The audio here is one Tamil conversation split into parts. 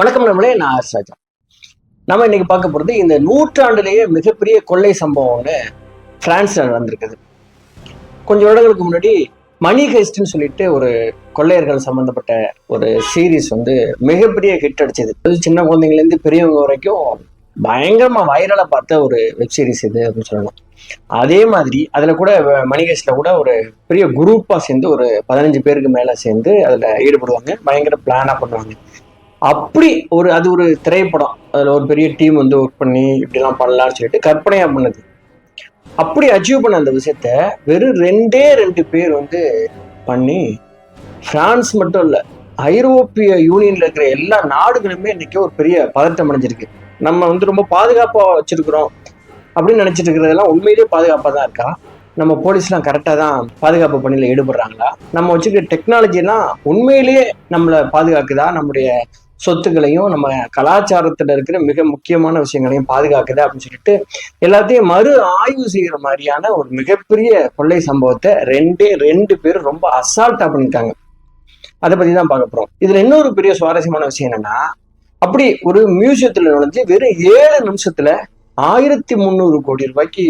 வணக்கம் நம்மளே நான் ஆர் ராஜா நம்ம இன்னைக்கு பார்க்க போகிறது இந்த நூற்றாண்டுலேயே மிகப்பெரிய கொள்ளை சம்பவம்னு பிரான்ஸ்ல நடந்திருக்குது. கொஞ்சம் வருடங்களுக்கு முன்னாடி மணி ஹெஸ்ட்னு சொல்லிட்டு ஒரு கொள்ளையர்கள் சம்மந்தப்பட்ட ஒரு சீரீஸ் வந்து மிகப்பெரிய ஹிட் அடிச்சது. சின்ன குழந்தைங்கலேருந்து பெரியவங்க வரைக்கும் பயங்கரமா வைரலா பார்த்த ஒரு வெப் சீரிஸ் இது அப்படின்னு சொல்லணும் அதே மாதிரி அதுல கூட மணிகேஷில் கூட ஒரு பெரிய குரூப்பா சேர்ந்து ஒரு பதினஞ்சு பேருக்கு மேல சேர்ந்து அதுல ஈடுபடுவாங்க. பயங்கர பிளானா பண்ணுவாங்க. அப்படி ஒரு அது ஒரு திரைப்படம். அதுல ஒரு பெரிய டீம் வந்து ஒர்க் பண்ணி இப்படிலாம் பண்ணலாம்னு சொல்லிட்டு கற்பனையா பண்ணது. அப்படி அச்சீவ் பண்ண அந்த விஷயத்த வெறும் ரெண்டே ரெண்டு பேர் வந்து பண்ணி பிரான்ஸ் மட்டும் இல்ல ஐரோப்பிய யூனியன்ல இருக்கிற எல்லா நாடுகளுமே இன்னைக்கு ஒரு பெரிய பதட்டம் அடைஞ்சிருக்கு. நம்ம வந்து ரொம்ப பாதுகாப்பா வச்சிருக்கிறோம் அப்படின்னு நினைச்சிட்டு இருக்கிறதெல்லாம் உண்மையிலேயே பாதுகாப்பாக தான் இருக்கா? நம்ம போலீஸ்லாம் கரெக்டாக தான் பாதுகாப்பு பணியில் ஈடுபடுறாங்களா? நம்ம வச்சுருக்க டெக்னாலஜிலாம் உண்மையிலேயே நம்மளை பாதுகாக்குதா? நம்முடைய சொத்துக்களையும் நம்ம கலாச்சாரத்துல இருக்கிற மிக முக்கியமான விஷயங்களையும் பாதுகாக்குது அப்படின்னு சொல்லிட்டு எல்லாத்தையும் மறு ஆய்வு செய்யற மாதிரியான ஒரு மிகப்பெரிய கொள்ளை சம்பவத்தை ரெண்டே ரெண்டு பேரும் ரொம்ப அசால்ட்டா பண்ணிருக்காங்க அதை பத்தி தான் பார்க்க போறோம். இதுல இன்னொரு பெரிய சுவாரஸ்யமான விஷயம் என்னன்னா அப்படி ஒரு மியூசியத்துல நுழைஞ்சு வெறும் ஏழு நிமிஷத்துல ஆயிரத்தி முந்நூறு கோடி ரூபாய்க்கு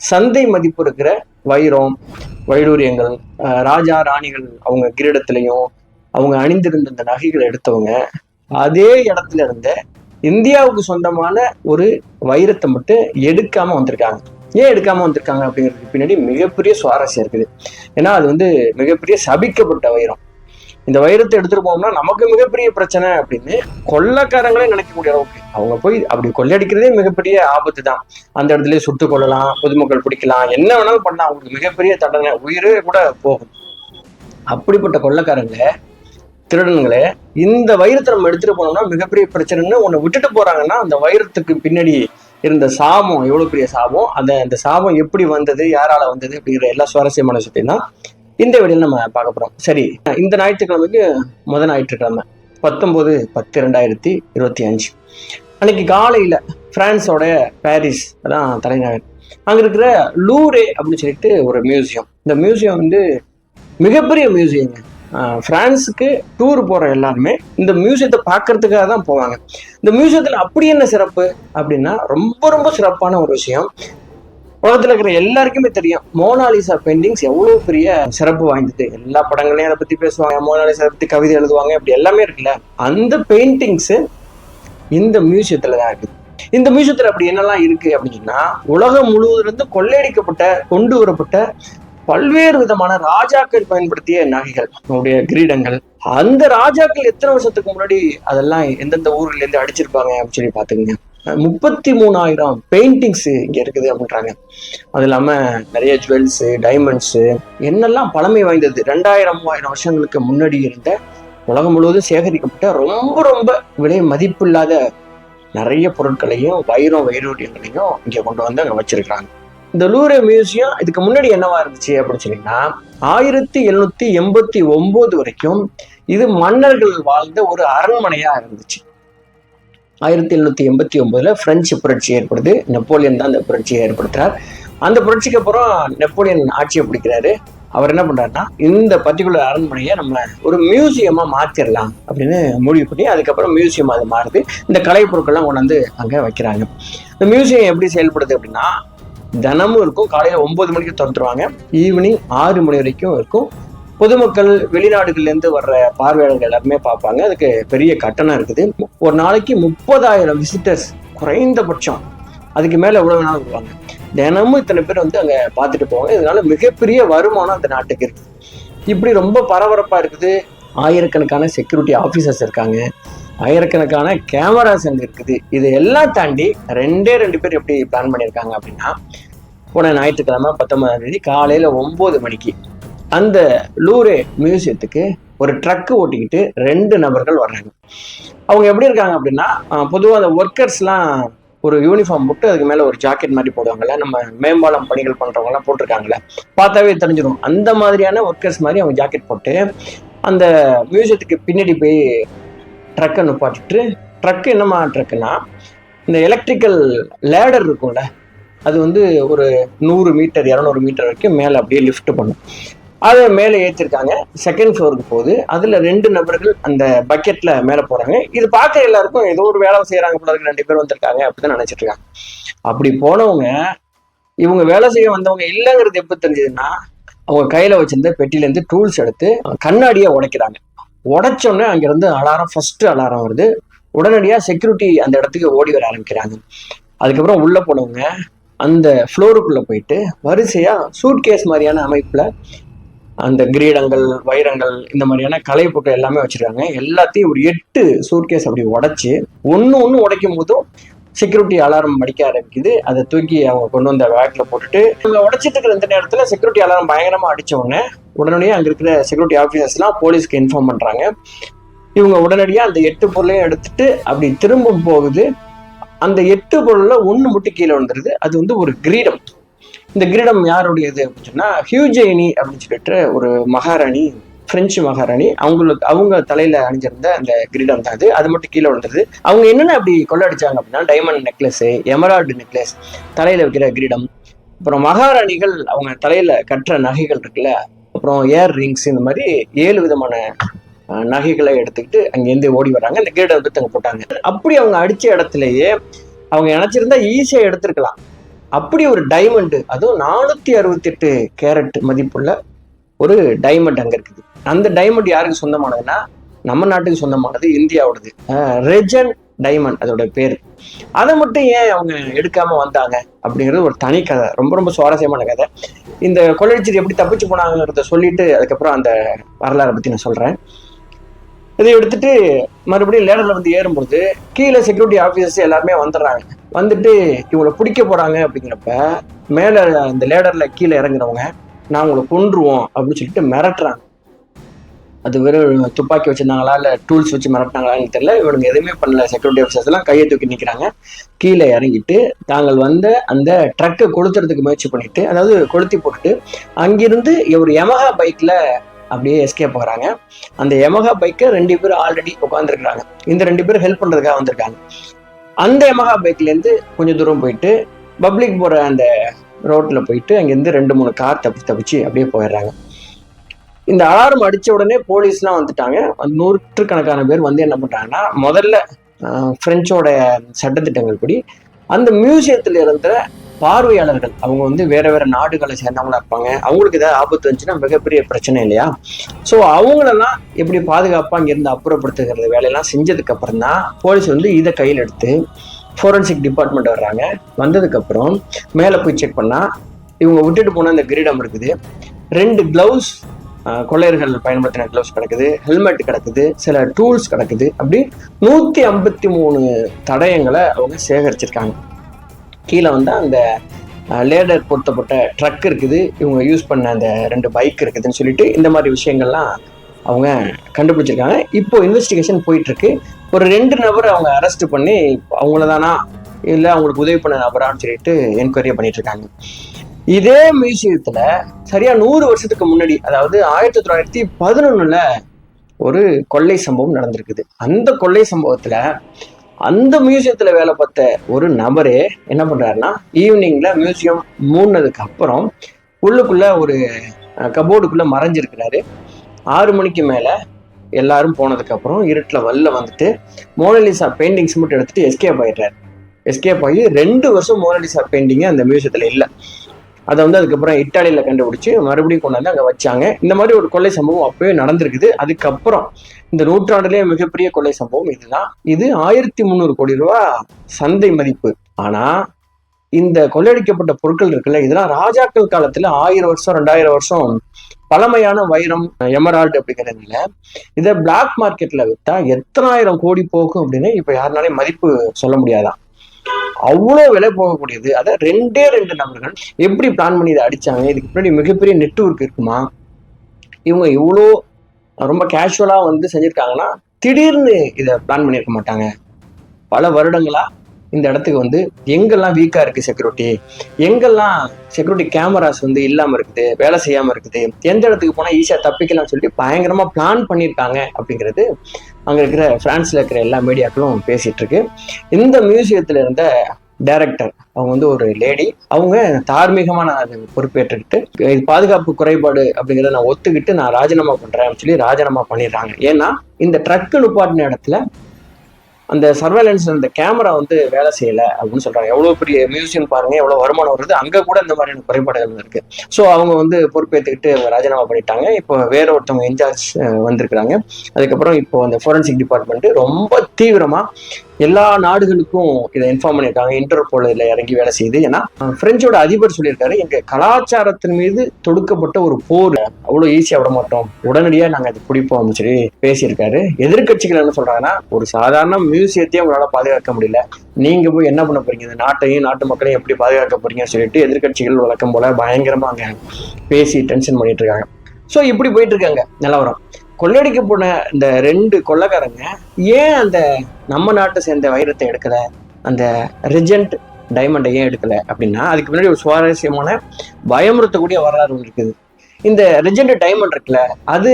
சந்தை மதிப்பு இருக்கிற வைரம் வைடூரியங்கள் அஹ் ராஜா ராணிகள் அவங்க கிரீடத்திலையும் அவங்க அணிந்திருந்த இந்த நகைகளை எடுத்தவங்க அதே இடத்துல இருந்த இந்தியாவுக்கு சொந்தமான ஒரு வைரத்தை மட்டும் எடுக்காம வந்திருக்காங்க. ஏன் எடுக்காம வந்திருக்காங்க அப்படிங்கிறதுக்கு பின்னாடி மிகப்பெரிய சுவாரஸ்யம் இருக்குது. ஏன்னா அது வந்து மிகப்பெரிய சபிக்கப்பட்ட வைரம். இந்த வைரத்தை எடுத்துட்டு போனோம்னா நமக்கு மிகப்பெரிய பிரச்சனை அப்படின்னு கொள்ளக்காரங்களே நினைக்கக்கூடிய அளவுக்கு அவங்க போய் அப்படி கொள்ளையடிக்கிறதே மிகப்பெரிய ஆபத்து தான். அந்த இடத்துல சுட்டு கொள்ளலாம் பொதுமக்கள் பிடிக்கலாம் என்ன வேணாலும் பண்ணலாம். அவங்களுக்கு மிகப்பெரிய தண்டனை உயிரே கூட போகும். அப்படிப்பட்ட கொள்ளக்காரங்க திருடனுங்களே இந்த வைரத்தை நம்ம எடுத்துட்டு போனோம்னா மிகப்பெரிய பிரச்சனைன்னு ஒன்று விட்டுட்டு போறாங்கன்னா அந்த வைரத்துக்கு பின்னாடி இருந்த சாபம் எவ்வளவு பெரிய சாபம்? அந்த அந்த சாபம் எப்படி வந்தது யாரால வந்தது அப்படிங்கிற எல்லா சுவாரஸ்யமான விஷயத்தையும் தான் இந்த வீடியோல நம்ம பார்க்க போறோம். சரி இந்த ஞாயிற்றுக்கிழமைக்கு முதல் ஞாயிற்றுக்கிழமை பத்தொன்பது பத்து ரெண்டாயிரத்தி இருபத்தி அஞ்சு. அன்னைக்கு காலையில பிரான்ஸோட பாரிஸ் அதான் தலைநகர். அங்க இருக்கிற லூரே அப்படின்னு சொல்லிட்டு ஒரு மியூசியம் இந்த மியூசியம் வந்து மிகப்பெரிய மியூசியங்க ஃப்ரான்ஸுக்கு பிரான்ஸுக்கு டூர் போகிற எல்லாருமே இந்த மியூசியத்தை பார்க்கறதுக்காக தான் போவாங்க. இந்த மியூசியத்தில் அப்படி என்ன சிறப்பு அப்படின்னா ரொம்ப ரொம்ப சிறப்பான ஒரு விஷயம். உலகத்துல இருக்கிற எல்லாருக்குமே தெரியும் மோனாலிசா பெயிண்டிங்ஸ் எவ்வளோ பெரிய சிறப்பு வாய்ந்தது. எல்லா படங்களையும் அதை பற்றி பேசுவாங்க மோனாலிசா பற்றி கவிதை எழுதுவாங்க இப்படி எல்லாமே இருக்குல்ல. அந்த பெயிண்டிங்ஸு இந்த மியூசியத்தில் தான் இருக்குது. இந்த மியூசியத்தில் அப்படி என்னெல்லாம் இருக்கு அப்படின்னா உலகம் முழுவதிலிருந்து கொள்ளையடிக்கப்பட்ட கொண்டு வரப்பட்ட பல்வேறு விதமான ராஜாக்கள் பயன்படுத்திய நகைகள் நம்முடைய கிரீடங்கள். அந்த ராஜாக்கள் எத்தனை வருஷத்துக்கு முன்னாடி அதெல்லாம் எந்தெந்த ஊர்ல இருந்து அடிச்சிருப்பாங்க அப்படின்னு சொல்லி பாத்துக்கங்க முப்பத்தி மூணாயிரம் பெயிண்டிங்ஸ் இங்க இருக்குது அப்படின்றாங்க. அது இல்லாம நிறைய ஜுவல்ஸ் டைமண்ட்ஸ் என்னெல்லாம் பழமை வாய்ந்தது. ரெண்டாயிரம் மூவாயிரம் வருஷங்களுக்கு முன்னாடி இருந்த உலகம் முழுவதும் சேகரிக்கப்பட்ட ரொம்ப ரொம்ப விலை மதிப்பில்லாத நிறைய பொருட்களையும் வைரம் வைரூரியங்களையும் இங்க கொண்டு வந்து அங்க வச்சிருக்கிறாங்க. இந்த லூரே மியூசியம் இதுக்கு முன்னாடி என்னவா இருந்துச்சு அப்படின்னு சொன்னீங்கன்னா ஆயிரத்தி எழுநூத்தி எண்பத்தி ஒன்பது வரைக்கும் இது மன்னர்கள் வாழ்ந்த ஒரு அரண்மனையா இருந்துச்சு. ஆயிரத்தி எழுநூத்தி எண்பத்தி ஒன்பதுல பிரெஞ்சு புரட்சி ஏற்படுது. நெப்போலியன் தான் அந்த புரட்சியை ஏற்படுத்துறார். அந்த புரட்சிக்கு அப்புறம் நெப்போலியன் ஆட்சியை பிடிக்கிறாரு. அவர் என்ன பண்றாருன்னா இந்த பர்டிகுலர் அரண்மனையை நம்ம ஒரு மியூசியமா மாத்திரலாம் அப்படின்னு முடிவு பண்ணி அதுக்கப்புறம் மியூசியம் அது மாறுது. இந்த கலைப்பொருட்கள்லாம் பொருட்கள்லாம் கொண்டாந்து அங்க வைக்கிறாங்க. இந்த மியூசியம் எப்படி செயல்படுது அப்படின்னா தினமும் இருக்கும். காலையில ஒன்பது மணிக்கு திறந்துருவாங்க. ஈவினிங் ஆறு மணி வரைக்கும் இருக்கும். பொதுமக்கள் வெளிநாடுகள்ல இருந்து வர்ற பார்வையாளர்கள் எல்லாருமே பார்ப்பாங்க. அதுக்கு பெரிய கட்டணம் இருக்குது. ஒரு நாளைக்கு முப்பதாயிரம் விசிட்டர்ஸ் குறைந்தபட்சம் அதுக்கு மேல எவ்வளவு வேணாலும் வருவாங்க. தினமும் இத்தனை பேர் வந்து அங்க பார்த்துட்டு போவாங்க. இதனால மிகப்பெரிய வருமானம் அந்த நாட்டுக்கு இருக்குது இப்படி ரொம்ப பரபரப்பா இருக்குது. ஆயிரக்கணக்கான செக்யூரிட்டி ஆஃபீஸர்ஸ் இருக்காங்க. ஆயிரக்கணக்கான கேமராஸ் அங்கே இருக்குது. இது எல்லாம் தாண்டி ரெண்டே ரெண்டு பேர் எப்படி பிளான் பண்ணியிருக்காங்க அப்படின்னா போன ஞாயிற்றுக்கிழமை பத்தொன்பதாம் தேதி காலையில ஒன்பது மணிக்கு அந்த லூரே மியூசியத்துக்கு ஒரு ட்ரக்கு ஓட்டிக்கிட்டு ரெண்டு நபர்கள் வர்றாங்க. அவங்க எப்படி இருக்காங்க அப்படின்னா பொதுவாக அந்த ஒர்க்கர்ஸ்லாம் ஒரு யூனிஃபார்ம் போட்டு அதுக்கு மேலே ஒரு ஜாக்கெட் மாதிரி போடுவாங்கல்ல நம்ம மேம்பாலம் பணிகள் பண்ணுறவங்கலாம் போட்டிருக்காங்கல்ல பார்த்தாவே தெரிஞ்சிடும். அந்த மாதிரியான ஒர்க்கர்ஸ் மாதிரி அவங்க ஜாக்கெட் போட்டு அந்த மியூசியத்துக்கு பின்னாடி போய் ட்ரக்கை நிப்பாட்டிட்டு ட்ரக்கு என்னமா ட்ரக்குன்னா இந்த எலக்ட்ரிக்கல் லேடர் இருக்கும்ல அது வந்து ஒரு நூறு மீட்டர் இரநூறு மீட்டர் வரைக்கும் மேலே அப்படியே லிஃப்ட் பண்ணும். அதை மேலே ஏற்றிருக்காங்க செகண்ட் ஃப்ளோருக்கு போகுது. அதில் ரெண்டு நபர்கள் அந்த பக்கெட்டில் மேலே போகிறாங்க இது பார்க்க எல்லாருக்கும் ஏதோ ஒரு வேலை செய்கிறாங்க போல ரெண்டு பேர் வந்திருக்காங்க அப்படிதான் நினச்சிட்டு இருக்காங்க. அப்படி போனவங்க இவங்க வேலை செய்ய வந்தவங்க இல்லைங்கிறது எப்போ தெரிஞ்சதுன்னா அவங்க கையில் வச்சிருந்த பெட்டிலேருந்து டூல்ஸ் எடுத்து கண்ணாடியை உடைக்கிறாங்க. உடைச்சோடனே அங்கேருந்து அலாரம் ஃபஸ்ட்டு அலாரம் வருது. உடனடியாக செக்யூரிட்டி அந்த இடத்துக்கு ஓடி வர ஆரம்பிக்கிறாங்க. அதுக்கப்புறம் உள்ளே போனவங்க அந்த ஃப்ளோருக்குள்ளே போயிட்டு வரிசையாக சூட்கேஸ் மாதிரியான அமைப்பில் அந்த கிரீடங்கள் வைரங்கள் இந்த மாதிரியான கலை பொருட்கள் எல்லாமே வச்சுருக்காங்க. எல்லாத்தையும் ஒரு எட்டு சூட்கேஸ் அப்படி உடச்சி ஒன்று ஒன்று உடைக்கும் போதும் செக்யூரிட்டி அலாரம் அடிக்க ஆரம்பிக்குது. அதை தூக்கி அவங்க கொண்டு வந்த வேட்டில் போட்டுட்டு இவங்க உடைச்சிட்டு இருக்கிற இந்த நேரத்தில் செக்யூரிட்டி அலாரம் பயங்கரமாக அடிச்ச உடனடியே அங்கே இருக்கிற செக்யூரிட்டி ஆஃபீஸர்ஸ்லாம் போலீஸ்க்கு இன்ஃபார்ம் பண்ணுறாங்க இவங்க உடனடியாக அந்த எட்டு பொருளையும் எடுத்துட்டு அப்படி திரும்ப போகுது. அந்த எட்டு பொருள்ல ஒன்று மட்டும் கீழே வந்துருது அது வந்து ஒரு கிரீடம். இந்த கிரீடம் யாருடையது அப்படின்னு சொன்னா ஹியூஜெயினி அப்படின்னு சொல்லிட்டு ஒரு மகாராணி பிரெஞ்சு மகாராணி அவங்களுக்கு அவங்க தலையில அணிஞ்சிருந்த அந்த கிரீடம் தான் அது. அது மட்டும் கீழே விழுந்தது அவங்க என்னென்ன அப்படி கொள்ளடிச்சாங்க அப்படின்னா டைமண்ட் நெக்லஸ் எமரால்டு நெக்லஸ் தலையில வைக்கிற கிரீடம். அப்புறம் மகாராணிகள் அவங்க தலையில கட்டுற நகைகள் இருக்குல்ல அப்புறம் ஏர் ரிங்ஸ் இந்த மாதிரி ஏழு விதமான நகைகளை எடுத்துக்கிட்டு அங்கேருந்து ஓடி வராங்க இந்த கிரீடம் வந்து அங்கே போட்டாங்க. அப்படி அவங்க அடித்த இடத்துலயே அவங்க நினச்சிருந்தா ஈஸியாக எடுத்திருக்கலாம். அப்படி ஒரு டைமண்ட் அதுவும் நானூற்றி அறுபத்தி எட்டு கேரட் மதிப்புள்ள ஒரு டைமண்ட் அங்கே இருக்குது. அந்த டைமண்ட் யாருக்கு சொந்தமானதுன்னா நம்ம நாட்டுக்கு சொந்தமானது இந்தியாவோடது ரெஜன் டைமண்ட் அதோட பேர். அதை மட்டும் ஏன் அவங்க எடுக்காம வந்தாங்க? அப்படிங்கிறது ஒரு தனி கதை. ரொம்ப ரொம்ப சுவாரஸ்யமான கதை. இந்த கொள்ளையடிச்சது எப்படி தப்பிச்சு போனாங்கிறத சொல்லிட்டு அதுக்கப்புறம் அந்த வரலாறை பற்றி நான் சொல்கிறேன் இதை எடுத்துட்டு மறுபடியும் லேடர்ல வந்து ஏறும்போது கீழே செக்யூரிட்டி ஆஃபீஸர்ஸ் எல்லாருமே வந்துடுறாங்க. வந்துட்டு இவங்களை பிடிக்க போறாங்க அப்படிங்கிறப்ப மேல இந்த லேடர்ல கீழே இறங்குறவங்க நான் உங்களை கொன்றுவோம் அப்படின்னு சொல்லிட்டு மிரட்டுறாங்க. அது வெறும் துப்பாக்கி வச்சிருந்தாங்களா இல்லை டூல்ஸ் வச்சு மிரட்டினாங்களான்னு தெரியல. இவனுங்க எதுவுமே பண்ணல. செக்யூரிட்டி ஆஃபீஸர்ஸ் எல்லாம் கையை தூக்கி நிற்கிறாங்க கீழே இறங்கிட்டு தாங்கள் வந்த அந்த ட்ரக்கை கொளுத்துறதுக்கு முயற்சி பண்ணிட்டு அதாவது கொளுத்தி போட்டுட்டு அங்கிருந்து ஒரு யமஹா பைக்ல அப்படியே எஸ்கேப் போகிறாங்க அந்த எமகா பைக்கை ரெண்டு பேர் ஆல்ரெடி உட்காந்துருக்குறாங்க இந்த ரெண்டு பேரும் ஹெல்ப் பண்ணுறதுக்காக வந்திருக்காங்க. அந்த எமகா பைக்லேருந்து கொஞ்சம் தூரம் போயிட்டு பப்ளிக் போகிற அந்த ரோட்டில் போயிட்டு அங்கேருந்து ரெண்டு மூணு கார் தப்பி தப்பிச்சு அப்படியே போயிடுறாங்க. இந்த அலாரம் அடித்த உடனே போலீஸ்லாம் வந்துட்டாங்க. நூற்றுக்கணக்கான பேர் வந்து என்ன பண்ணுறாங்கன்னா முதல்ல ஃப்ரெஞ்சோட சட்டத்திட்டங்கள் படி அந்த மியூசியத்தில் இருந்த பார்வையாளர்கள் அவங்க வந்து வேற வேற நாடுகளை சேர்ந்தவங்களா இருப்பாங்க. அவங்களுக்கு ஏதாவது ஆபத்து வந்துச்சுன்னா மிகப்பெரிய பிரச்சனை இல்லையா? ஸோ அவங்களெல்லாம் எப்படி பாதுகாப்பாக இங்கேருந்து அப்புறப்படுத்துகிற வேலையெல்லாம் செஞ்சதுக்கு அப்புறம் தான் போலீஸ் வந்து இதை கையில் எடுத்து ஃபோரன்சிக் டிபார்ட்மெண்ட் வர்றாங்க. வந்ததுக்கப்புறம் மேலே போய் செக் பண்ணால் இவங்க விட்டுட்டு போன அந்த கிரீடம் இருக்குது. ரெண்டு க்ளவுஸ் கொள்ளையர்கள் பயன்படுத்தின க்ளவுஸ் கிடக்குது ஹெல்மெட் கிடக்குது சில டூல்ஸ் கிடக்குது. அப்படி நூற்றி ஐம்பத்தி மூணு தடயங்களை அவங்க சேகரிச்சிருக்காங்க. கீழே வந்து அந்த லேடர் பொருத்தப்பட்ட ட்ரக் இருக்குது. இவங்க யூஸ் பண்ண அந்த ரெண்டு பைக் இருக்குதுன்னு சொல்லிட்டு இந்த மாதிரி விஷயங்கள்லாம் அவங்க கண்டுபிடிச்சிருக்காங்க. இப்போ இன்வெஸ்டிகேஷன் போயிட்டு இருக்கு ஒரு ரெண்டு நபர் அவங்க அரெஸ்ட் பண்ணி அவங்கள தானா இல்லை அவங்களுக்கு உதவி பண்ண நபரான்னு சொல்லிட்டு என்கொயரி பண்ணிட்டு இருக்காங்க இதே மியூசியத்துல சரியா நூறு வருஷத்துக்கு முன்னாடி அதாவது ஆயிரத்தி தொள்ளாயிரத்தி பதினொன்னுல ஒரு கொள்ளை சம்பவம் நடந்திருக்குது. அந்த கொள்ளை சம்பவத்துல அந்த மியூசியத்துல வேலை பார்த்த ஒரு நபரே என்ன பண்றாருன்னா ஈவினிங்ல மியூசியம் மூடினதுக்கு அப்புறம் உள்ளுக்குள்ள ஒரு கபோர்டுக்குள்ள மறைஞ்சிருக்கிறாரு. ஆறு மணிக்கு மேல எல்லாரும் போனதுக்கு அப்புறம் இருட்டில் வெளில வந்துட்டு மோனலிசா பெயிண்டிங்ஸ் மட்டும் எடுத்துட்டு எஸ்கேப் ஆயிடுறாரு. எஸ்கேப் ஆகி ரெண்டு வருஷம் மோனலிசா பெயிண்டிங்கே அந்த மியூசியத்துல இல்லை. அதை வந்து அதுக்கப்புறம் இட்டாலியில் கண்டுபிடிச்சி மறுபடியும் கொண்டு வந்து அங்க வச்சாங்க. இந்த மாதிரி ஒரு கொள்ளை சம்பவம் அப்பவே நடந்திருக்குது. அதுக்கப்புறம் இந்த நூற்றாண்டுலேயே மிகப்பெரிய கொள்ளை சம்பவம் இதுதான். இது ஆயிரத்தி முந்நூறு கோடி ரூபா சந்தை மதிப்பு. ஆனால் இந்த கொள்ளையடிக்கப்பட்ட பொருட்கள் இருக்குல்ல இதெல்லாம் ராஜாக்கள் காலத்துல ஆயிரம் வருஷம் ரெண்டாயிரம் வருஷம் பழமையான வைரம் எமரால்டு அப்படிங்கிறதுல இதை பிளாக் மார்க்கெட்ல வித்தா எத்தனாயிரம் கோடி போகும் அப்படின்னு இப்ப யாருனாலையும் மதிப்பு சொல்ல முடியாதான். அவ்வளோ விலை போகக்கூடியது. அதை ரெண்டே ரெண்டு நபர்கள் எப்படி பிளான் பண்ணி இதை அடிச்சாங்க? இதுக்கு முன்னாடி மிகப்பெரிய நெட்வொர்க் இருக்குமா? இவங்க இவ்வளோ ரொம்ப கேஷுவலாக வந்து செஞ்சிருக்காங்கன்னா திடீர்னு இதை பிளான் பண்ணியிருக்க மாட்டாங்க. பல வருடங்களா இந்த இடத்துக்கு வந்து எங்கெல்லாம் வீக்கா இருக்கு செக்யூரிட்டி எங்கெல்லாம் செக்யூரிட்டி கேமராஸ் வந்து இல்லாம இருக்குது வேலை செய்யாம இருக்குது எந்த இடத்துக்கு போனா ஈஸியா தப்பிக்கலாம்னு சொல்லிட்டு பயங்கரமா பிளான் பண்ணியிருக்காங்க அப்படிங்கிறது அங்க இருக்கிற பிரான்ஸ்ல இருக்கிற எல்லா மீடியாக்களும் பேசிட்டு இருக்கு. இந்த மியூசியத்துல இருந்த டைரக்டர் அவங்க வந்து ஒரு லேடி அவங்க தார்மீகமாக நான் அதை பொறுப்பேற்றுக்கிட்டு இது பாதுகாப்பு குறைபாடு அப்படிங்கிறத நான் ஒத்துக்கிட்டு நான் ராஜினாமா பண்றேன் அப்படின்னு சொல்லி ராஜினாமா பண்ணிடுறாங்க. ஏன்னா இந்த ட்ரக்கு நிப்பாட்டின இடத்துல அந்த சர்வேலன்ஸ் அந்த கேமரா வந்து வேலை செய்யலை அப்படின்னு சொல்றாங்க. எவ்வளவு பெரிய மியூசியம் பாருங்க எவ்வளவு வருமானம் வருது அங்க கூட இந்த மாதிரியான குறைபாடுகள் இருக்கு. ஸோ அவங்க வந்து பொறுப்பேற்றுக்கிட்டு அவங்க ராஜினாமா பண்ணிட்டாங்க. இப்போ வேற ஒருத்தவங்க இன்சார்ஜ் வந்திருக்கிறாங்க. அதுக்கப்புறம் இப்போ அந்த ஃபோரன்சிக் டிபார்ட்மெண்ட் ரொம்ப தீவிரமா எல்லா நாடுகளுக்கும் இதை இன்ஃபார்ம் பண்ணியிருக்காங்க. இன்டர்போல் இதில் இறங்கி வேலை செய்யுது ஏன்னா பிரெஞ்சோட அதிபர் சொல்லியிருக்காரு எங்க கலாச்சாரத்தின் மீது தொடுக்கப்பட்ட ஒரு போர். அவ்வளோ ஈஸியாக விட மாட்டோம். உடனடியாக நாங்கள் அது பிடிப்போம் அப்படின்னு சொல்லி பேசியிருக்காரு. எதிர்க்கட்சிகள் என்ன சொல்றாங்கன்னா ஒரு சாதாரண மியூசியத்தையும் உங்களால் பாதுகாக்க முடியல. நீங்க போய் என்ன பண்ண போறீங்க? இந்த நாட்டையும் நாட்டு மக்களையும் எப்படி பாதுகாக்க போறீங்கன்னு சொல்லிட்டு எதிர்க்கட்சிகள் வழக்கம் போல பயங்கரமா அங்க பேசி டென்ஷன் பண்ணிட்டு இருக்காங்க. ஸோ இப்படி போயிட்டு இருக்காங்க நிலவரம். கொள்ளடிக்க போன இந்த ரெண்டு கொள்ளக்காரங்க ஏன் அந்த நம்ம நாட்டை சேர்ந்த வைரத்தை எடுக்கல? அந்த ரிஜென்ட் டைமண்டை ஏன் எடுக்கல? அப்படின்னா அதுக்கு முன்னாடி ஒரு சுவாரஸ்யமான பயமுறுத்தக்கூடிய வரலாறு ஒன்று இருக்குது. இந்த ரிஜென்ட் டைமண்ட் இருக்குல்ல அது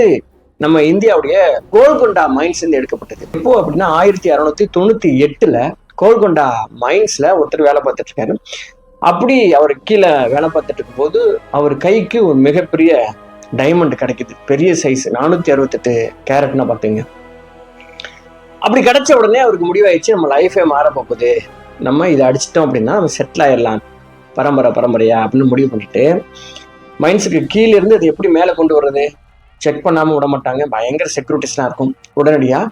நம்ம இந்தியாவுடைய கோல்கொண்டா மைன்ஸ் இருந்து எடுக்கப்பட்டது. இப்போ அப்படின்னா ஆயிரத்தி அறுநூத்தி தொண்ணூத்தி எட்டுல கோல்கொண்டா மைன்ஸ்ல ஒருத்தர் வேலை பார்த்துட்டு இருக்காரு. அப்படி அவர் கீழே வேலை பார்த்துட்டு இருக்கும்போது அவர் கைக்கு ஒரு மிகப்பெரிய டைமண்ட் கிடைக்குது. பெரிய சைஸ் நானூத்தி அறுபத்தெட்டு கேரட்னா பார்த்தீங்க. அப்படி கிடைச்ச உடனே அவருக்கு முடிவாயிடுச்சு. நம்ம லைஃபே மாற போகுது. நம்ம இதை அடிச்சிட்டோம் அப்படின்னா நம்ம செட்டில் ஆயிடலாம். பரம்பரை பரம்பரையா அப்படின்னு முடிவு பண்ணிட்டு மைன்ஸுக்கு கீழே இருந்து அதை எப்படி மேலே கொண்டு வர்றது? செக் பண்ணாமல் விட மாட்டாங்க. பயங்கர செக்யூரிட்டிஸ்லாம் இருக்கும். உடனடியாக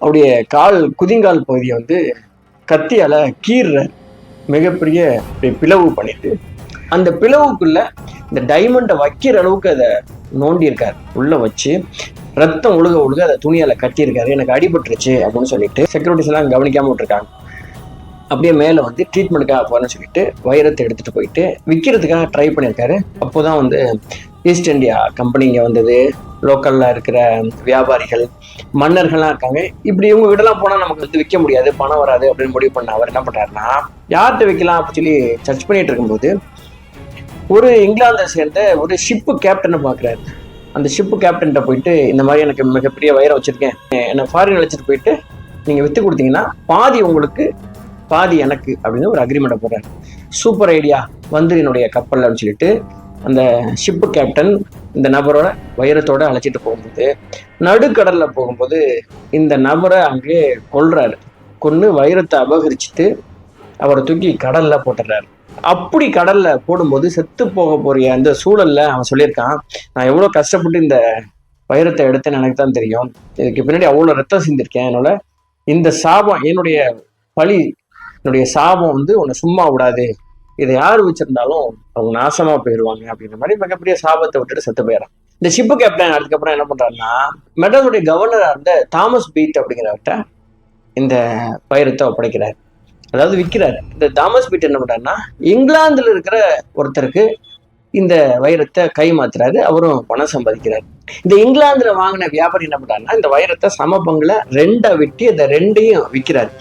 அவருடைய கால் குதிங்கால் பகுதியை வந்து கத்தியால் கீறுற மிகப்பெரிய பிளவு பண்ணிட்டு அந்த பிளவுக்குள்ள இந்த டைமண்டை வைக்கிற அளவுக்கு அதை நோண்டியிருக்கார் உள்ளே வச்சு ரத்தம் ஒழுக ஒழுக அதை துணியால் கட்டியிருக்காரு. எனக்கு அடிபட்டுருச்சு அப்படின்னு சொல்லிட்டு செக்யூரிட்டிஸ் எல்லாம் கவனிக்காமல் விட்டுருக்காங்க. அப்படியே மேலே வந்து ட்ரீட்மெண்ட்டுக்காக போகிறேன்னு சொல்லிட்டு வைரத்தை எடுத்துகிட்டு போயிட்டு விற்கிறதுக்காக ட்ரை பண்ணியிருக்காரு. அப்போதான் வந்து ஈஸ்ட் இந்தியா கம்பெனி இங்கே வந்தது. லோக்கலில் இருக்கிற வியாபாரிகள் மன்னர்கள்லாம் இருக்காங்க. இப்படி இவங்க விடலாம் போனால் நமக்கு வந்து விற்க முடியாது பணம் வராது அப்படின்னு முடிவு பண்ண அவர் என்ன பண்ணுறாருன்னா யார்கிட்ட விற்கலாம் அப்படின்னு சொல்லி சர்ச் பண்ணிட்டு இருக்கும்போது ஒரு இங்கிலாந்தை சேர்ந்த ஒரு ஷிப்பு கேப்டனை பார்க்குறாரு அந்த ஷிப்பு கேப்டன்கிட்ட போயிட்டு இந்த மாதிரி எனக்கு மிகப்பெரிய வயிறை வச்சுருக்கேன். என்னை ஃபாரின் அழைச்சிட்டு போயிட்டு நீங்கள் விற்று கொடுத்தீங்கன்னா பாதி உங்களுக்கு பாதி எனக்கு அப்படின்னு ஒரு அக்ரிமெண்ட்டை போடுறாரு. சூப்பர் ஐடியா வந்து என்னுடைய கப்பல் அப்படின்னு சொல்லிட்டு அந்த ஷிப்பு கேப்டன் இந்த நபரோட வைரத்தோட அழைச்சிட்டு போகும்போது நடுக்கடல்ல போகும்போது இந்த நபரை அங்கே கொள்றாரு கொன்று வைரத்தை அபகரிச்சுட்டு அவரை தூக்கி கடல்ல போட்டுறாரு. அப்படி கடல்ல போடும்போது செத்து போக போறிய அந்த சூழல்ல அவன் சொல்லியிருக்கான் நான் எவ்வளவு கஷ்டப்பட்டு இந்த வைரத்தை எடுத்தேன்னு எனக்கு தான் தெரியும். இதுக்கு பின்னாடி அவ்வளோ ரத்தம் சிந்திருக்கேன். என்னோட இந்த சாபம் என்னுடைய பழி என்னுடைய சாபம் வந்து உன்னை சும்மா விடாது. இதை யார் வச்சிருந்தாலும் அவங்க நாசமா போயிடுவாங்க அப்படின்ற மாதிரி மிகப்பெரிய சாபத்தை விட்டுட்டு செத்து போயிடறான் இந்த ஷிப்பு கேப்டன் அதுக்கப்புறம் என்ன பண்றாருன்னா மெட்ராஸுடைய கவர்னரா இருந்த தாமஸ் பீட் அப்படிங்கிறவர்கிட்ட இந்த வைரத்தை ஒப்படைக்கிறார். அதாவது விற்கிறாரு. இந்த தாமஸ் பீட் என்ன பண்றாருன்னா இங்கிலாந்துல இருக்கிற ஒருத்தருக்கு இந்த வைரத்தை கை மாத்துறாரு அவரும் பணம் சம்பாதிக்கிறாரு. இந்த இங்கிலாந்துல வாங்கின வியாபாரி என்ன பண்றாருன்னா இந்த வைரத்தை சம பங்குல ரெண்டா வெட்டி அந்த ரெண்டையும் விற்கிறாரு.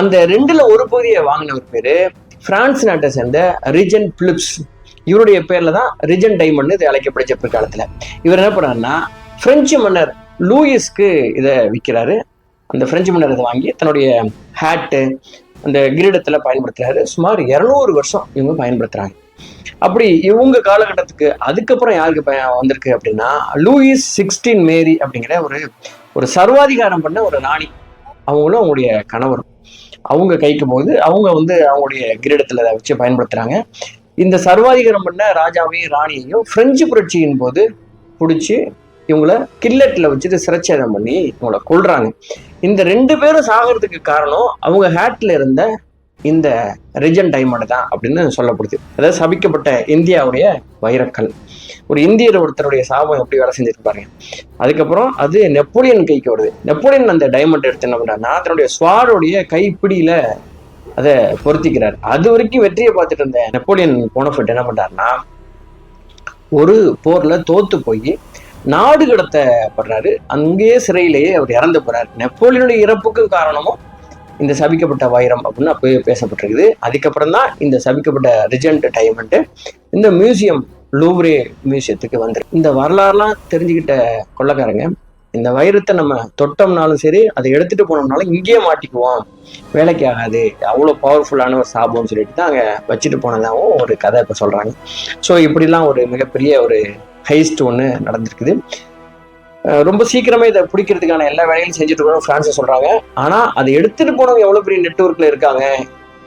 அந்த ரெண்டுல ஒரு பகுதியை வாங்கினவர் பேரு பிரான்ஸ் நாட்டை சேர்ந்த ரிஜன் பிலிப்ஸ். இவருடைய பேர்ல தான் ரிஜன் டைமண்ட் இது அழைக்கப்படுச்ச பிற்காலத்துல இவர் என்ன பண்ணாருன்னா பிரெஞ்சு மன்னர் லூயிஸ்க்கு இதை விற்கிறாரு அந்த பிரெஞ்சு மன்னர் இதை வாங்கி தன்னுடைய ஹேட்டு அந்த கிரீடத்துல பயன்படுத்துறாரு. சுமார் இருநூறு வருஷம் இவங்க பயன்படுத்துறாங்க. அப்படி இவங்க காலகட்டத்துக்கு அதுக்கப்புறம் யாருக்கு பய- வந்திருக்கு அப்படின்னா லூயிஸ் சிக்ஸ்டீன் மேரி அப்படிங்கிற ஒரு ஒரு சர்வாதிகாரம் பண்ண ஒரு ராணி அவங்களும் அவங்களுடைய கணவரும். அவங்க கைக்கும் போது அவங்க வந்து அவங்களுடைய கிரீடத்துல அதை வச்சு பயன்படுத்துறாங்க. இந்த சர்வாதிகாரம் பண்ண ராஜாவையும் ராணியையும் பிரெஞ்சு புரட்சியின் போது பிடிச்சி இவங்கள கில்லட்ல வச்சுட்டு சிரச்சேதம் பண்ணி இவங்கள கொள்றாங்க இந்த ரெண்டு பேரும் சாகிறதுக்கு காரணம் அவங்க ஹேட்ல இருந்த இந்த ரிஜன் டைமண்ட் தான் அப்படின்னு சொல்லப்படுது. அதாவது சபிக்கப்பட்ட இந்தியாவுடைய வைரக்கல். ஒரு இந்தியர் ஒருத்தருடைய சாபம் எப்படி வேலை செஞ்சிருப்பாரு அதுக்கப்புறம் அது நெப்போலியன் கைக்கு வருது. நெப்போலியன் அந்த டைமண்ட் எடுத்து என்ன பண்றாருன்னா தன்னுடைய ஸ்வாருடைய கைப்பிடியில அதை பொருத்திக்கிறார். அது வரைக்கும் வெற்றியை பார்த்துட்டு இருந்த நெப்போலியன் போனஃபிட் என்ன பண்றாருன்னா ஒரு போர்ல தோத்து போய் நாடு கடத்தப்படுறாரு. அங்கேயே சிறையிலேயே அவர் இறந்து போறாரு. நெப்போலியனுடைய இறப்புக்கு காரணமும் இந்த சபிக்கப்பட்ட வைரம் அப்படின்னு அப்பவே பேசப்பட்டிருக்குது. அதுக்கப்புறம் தான் இந்த சபிக்கப்பட்ட ரிஜென்ட் டைமண்ட் இந்த மியூசியம் லூவ்ரே மியூசியத்துக்கு வந்துருக்கு. இந்த வரலாறுலாம் தெரிஞ்சுக்கிட்ட கொள்ளக்காரங்க இந்த வைரத்தை நம்ம தொட்டோம்னாலும் சரி அதை எடுத்துட்டு போனோம்னாலும் இங்கேயே மாட்டிக்குவோம். வேலைக்கு ஆகாது. அவ்வளோ பவர்ஃபுல்லான ஒரு சாபம்னு சொல்லிட்டு தான் அங்கே வச்சுட்டு போனதாகவும் ஒரு கதை இப்போ சொல்கிறாங்க ஸோ இப்படிலாம் ஒரு மிகப்பெரிய ஒரு ஹைஸ்ட் ஒன்று நடந்திருக்குது. ரொம்ப சீக்கிரமே இதை பிடிக்கிறதுக்கான எல்லா வேலையும் செஞ்சுட்டு இருக்கணும் ஃப்ரான்ஸை சொல்கிறாங்க ஆனால் அதை எடுத்துட்டு போனவங்க எவ்வளோ பெரிய நெட்ஒர்க்கில் இருக்காங்க?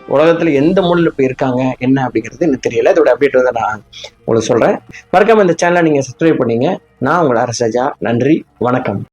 உலகத்தில் எந்த மூலையில் போய் இருக்காங்க? என்ன அப்படிங்கிறது எனக்கு தெரியல. இதோட அப்டேட் வந்து நான் உங்களுக்கு சொல்கிறேன் மறக்காம இந்த சேனலை நீங்கள் சப்ஸ்கிரைப் பண்ணீங்க. நான் உங்களை அரசஜா. நன்றி. வணக்கம்.